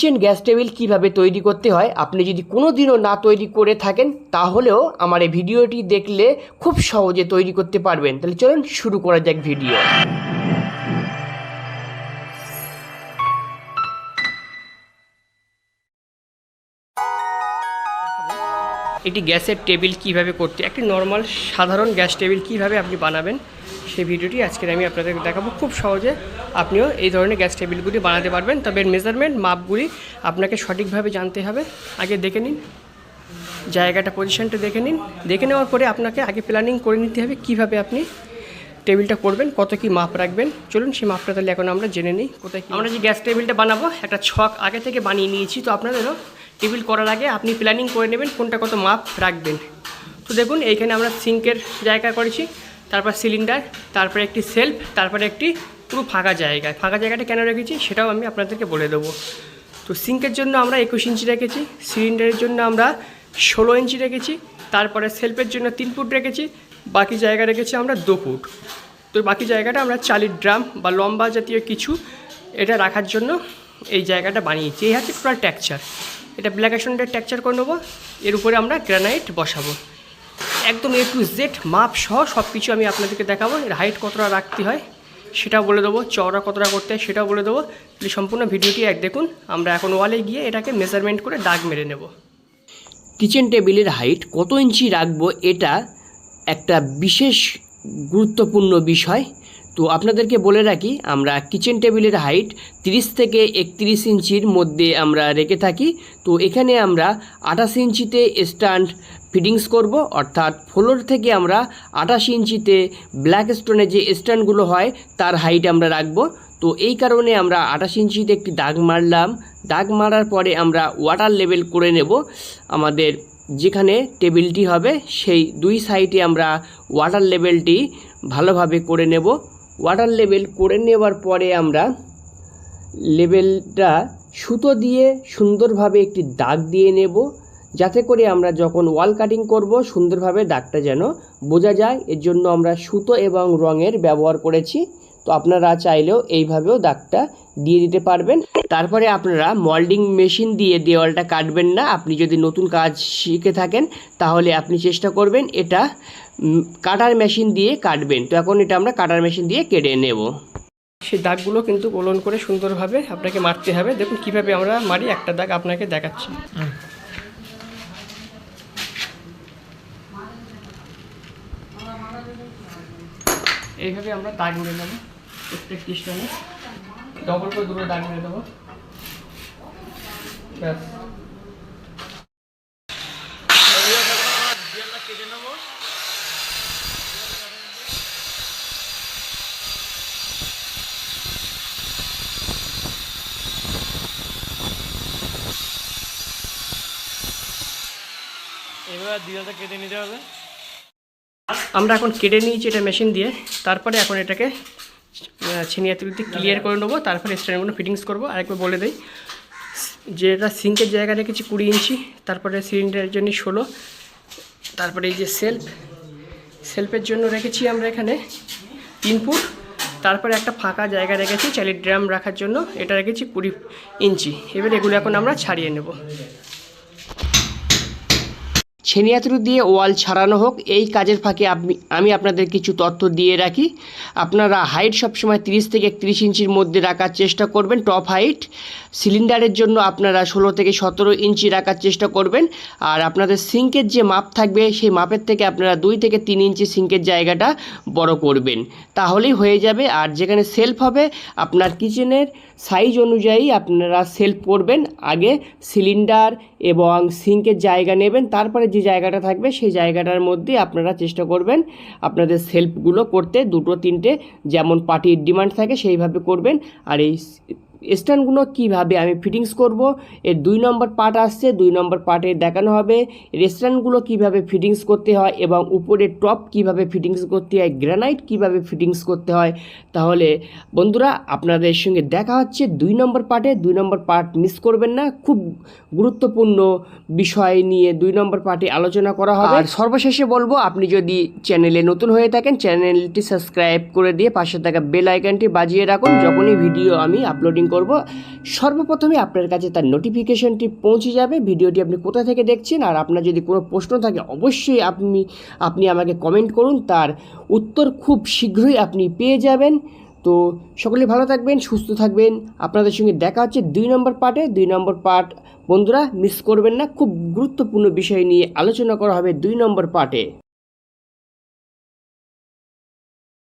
Kitchen gas table কীভাবে তৈরি করতে হয়, আপনি যদি কোনো দিনও না তৈরি করে থাকেন, তাহলেও আমার এই ভিডিওটি দেখলে খুব সহজে তৈরি করতে পারবেন। তাহলে চলুন শুরু করা যাক ভিডিও। একটি গ্যাসের টেবিল কীভাবে করতে একটি নর্মাল সাধারণ গ্যাস টেবিল কীভাবে আপনি বানাবেন, সেই ভিডিওটি আজকে আমি আপনাদেরকে দেখাবো। খুব সহজে আপনিও এই ধরনের গ্যাস টেবিলগুলি বানাতে পারবেন। তবে মেজারমেন্ট মাপগুলি আপনাকে সঠিকভাবে জানতে হবে। আগে দেখে নিন। জায়গাটা পজিশনটা দেখে নিন। দেখে নেওয়ার পরে আপনাকে আগে প্ল্যানিং করে নিতে হবে কীভাবে আপনি টেবিলটা করবেন, কত কি মাপ রাখবেন। চলুন সেই মাপটা তাহলে এখন আমরা জেনে নিই। কোথায় আমরা যে গ্যাস টেবিলটা বানাবো, একটা ছক আগে থেকে বানিয়ে নিয়েছি। তো আপনাদেরও টেবিল করার আগে আপনি প্ল্যানিং করে নেবেন কোনটা কত মাপ রাখবেন। তো দেখুন, এইখানে আমরা সিঙ্কের জায়গা করেছি, তারপর সিলিন্ডার তারপরে একটি সেলফ তারপরে একটি পুরো ফাঁকা জায়গা। ফাঁকা জায়গাটা কেন রেখেছি সেটাও আমি আপনাদেরকে বলে দেবো। তো সিঙ্কের জন্য আমরা একুশ ইঞ্চি রেখেছি সিলিন্ডারের জন্য আমরা ষোলো ইঞ্চি রেখেছি, তারপরে সেলফের জন্য তিন ফুট রেখেছি, বাকি জায়গা রেখেছি আমরা দু ফুট। তো বাকি জায়গাটা আমরা চালির ড্রাম বা লম্বা জাতীয় কিছু এটা রাখার জন্য এই জায়গাটা বানিয়েছি। এই হচ্ছে টোটাল টেক্সচার এটা ব্ল্যাক অ্যাশনের টেক্সচার করে নেব, এর উপরে আমরা গ্রানাইট বসাবো। একদম এ টু জেড মাপ সহ সব কিছু আমি আপনাদেরকে দেখাবো, এর হাইট কতটা রাখতে হয় সেটাও বলে দেবো, চওড়া কতটা করতে হয় সেটাও বলে দেবো। তাহলে সম্পূর্ণ ভিডিওটি এক, দেখুন, আমরা এখন ওয়ালে গিয়ে এটাকে মেজারমেন্ট করে দাগ মেরে নেব। কিচেন টেবিলের হাইট কত ইঞ্চি রাখব এটা একটা বিশেষ গুরুত্বপূর্ণ বিষয়। তো আপনাদেরকে বলে রাখি, আমরা কিচেন টেবিলের হাইট 30 থেকে একত্রিশ ইঞ্চির মধ্যে আমরা রেখে থাকি। তো এখানে আমরা আঠাশ ইঞ্চিতে স্ট্যান্ড ফিটিংস করব, অর্থাৎ ফ্লোর থেকে আমরা আঠাশ ইঞ্চিতে ব্ল্যাক স্টোনের যে স্ট্যান্ডগুলো হয়, তার হাইট আমরা রাখব। তো এই কারণে আমরা আঠাশ ইঞ্চিতে একটি দাগ মারলাম। দাগ মারার পরে আমরা ওয়াটার লেভেল করে নেব। আমাদের যেখানে টেবিলটি হবে, সেই দুই সাইডে আমরা ওয়াটার লেভেলটি ভালোভাবে করে নেব। ওয়াটার লেভেল করে নেওয়ার পরে আমরা লেভেলটা সুতো দিয়ে সুন্দরভাবে একটি দাগ দিয়ে নেব, যাতে করে আমরা যখন ওয়াল কাটিং করব, সুন্দরভাবে দাগটা যেন বোঝা যায়। এর জন্য আমরা সুতো এবং রঙের ব্যবহার করেছি। তো আপনারা চাইলেও এইভাবেও দাগটা দিয়ে দিতে পারবেন। তারপরে আপনারা মল্ডিং মেশিন দিয়ে দেওয়ালটা কাটবেন না। আপনি যদি নতুন কাজ শিখে থাকেন, তাহলে আপনি চেষ্টা করবেন এটা কাটার মেশিন দিয়ে কাটবেন। তো এখন এটা আমরা কাটার মেশিন দিয়ে কেটে নেব। সেই দাগগুলো কিন্তু গোলন করে সুন্দরভাবে আপনাকে মারতে হবে। দেখুন কীভাবে আমরা মারি, একটা দাগ আপনাকে দেখাচ্ছি। এইভাবে আমরা দাগ মেরে নেব প্রত্যেকটি স্টোনে ডবল করে দুটো দাগ মেরে দেবো এবার দিদাটা কেটে নিতে হবে। আমরা এখন কেটে নিয়েছি এটা মেশিন দিয়ে। তারপরে এখন এটাকে ছিনিয়া তুলিতে ক্লিয়ার করে নেব। তারপরে স্ট্যান্ডগুলো ফিটিংস করব। আরেকবার বলে দিই যেটা সিঙ্কের জায়গা রেখেছি কুড়ি ইঞ্চি। তারপরে সিলিন্ডারের জন্য ষোলো। তারপরে এই যে সেলফ সেলফের জন্য রেখেছি আমরা এখানে তিন ফুট। তারপরে একটা ফাঁকা জায়গা রেখেছি চালের ড্রাম রাখার জন্য। এটা রেখেছি কুড়ি ইঞ্চি। এবার এগুলো এখন আমরা ছাড়িয়ে নেব। ছেনিয়াতুরু দিয়ে ওয়াল ছাড়ানো হোক, এই কাজের ফাঁকে আপনি আমি আপনাদের কিছু তথ্য দিয়ে রাখি। আপনারা হাইট সবসময় তিরিশ থেকে একত্রিশ ইঞ্চির মধ্যে রাখার চেষ্টা করবেন। টপ হাইট সিলিন্ডারের জন্য আপনারা ষোলো থেকে সতেরো ইঞ্চি রাখার চেষ্টা করবেন। আর আপনাদের সিঙ্কের যে মাপ থাকবে, সেই মাপের থেকে আপনারা দুই থেকে তিন ইঞ্চি সিঙ্কের জায়গাটা বড় করবেন। তাহলেই হয়ে যাবে। আর যেখানে সেলফ হবে, আপনার কিচেনের সাইজ অনুযায়ী আপনারা সেলফ করবেন। আগে সিলিন্ডার এবং সিঙ্কের জায়গা নেবেন, তারপরে যে জায়গাটা থাকবে, সেই জায়গাটার মধ্যে আপনারা চেষ্টা করবেন আপনাদের সেলফগুলো করতে, দুটো, তিনটে যেমন পার্টির ডিমান্ড থাকে সেইভাবে করবেন। আর এই স্ট্যান্ডগুলো কীভাবে আমি ফিটিংস করব? এর দুই নম্বর পার্ট আসছে, দুই নম্বর পার্টে দেখানো হবে। রেস্টুরেন্টগুলো কীভাবে ফিটিংস করতে হয় এবং উপরে টপ কীভাবে ফিটিংস করতে হয়, গ্রানাইট কীভাবে ফিটিংস করতে হয়। তাহলে বন্ধুরা, আপনাদের সঙ্গে দেখা হচ্ছে দুই নম্বর পার্টে। দুই নম্বর পার্ট মিস করবেন না। খুব গুরুত্বপূর্ণ বিষয় নিয়ে দুই নম্বর পার্টে আলোচনা করা হবে। আর সর্বশেষে বলব, আপনি যদি চ্যানেলে নতুন হয়ে থাকেন, চ্যানেলটি সাবস্ক্রাইব করে দিয়ে পাশে থাকা বেল আইকনটি বাজিয়ে রাখুন। যখনই ভিডিও আমি আপলোডিং করব। সর্বপ্রথমে আপনার কাছে তার নোটিফিকেশনটি পৌঁছে যাবে। ভিডিওটি আপনি কোথা থেকে দেখছেন? আর আপনার যদি কোনো প্রশ্ন থাকে, অবশ্যই আপনি আপনি আমাকে কমেন্ট করুন। তার উত্তর খুব শীঘ্রই আপনি পেয়ে যাবেন। তো সকলে ভালো থাকবেন, সুস্থ থাকবেন। আপনাদের সঙ্গে দেখা হচ্ছে দুই নম্বর পার্টে। দুই নম্বর পার্ট বন্ধুরা মিস করবেন না। খুব গুরুত্বপূর্ণ বিষয় নিয়ে আলোচনা করা হবে দুই নম্বর পার্টে।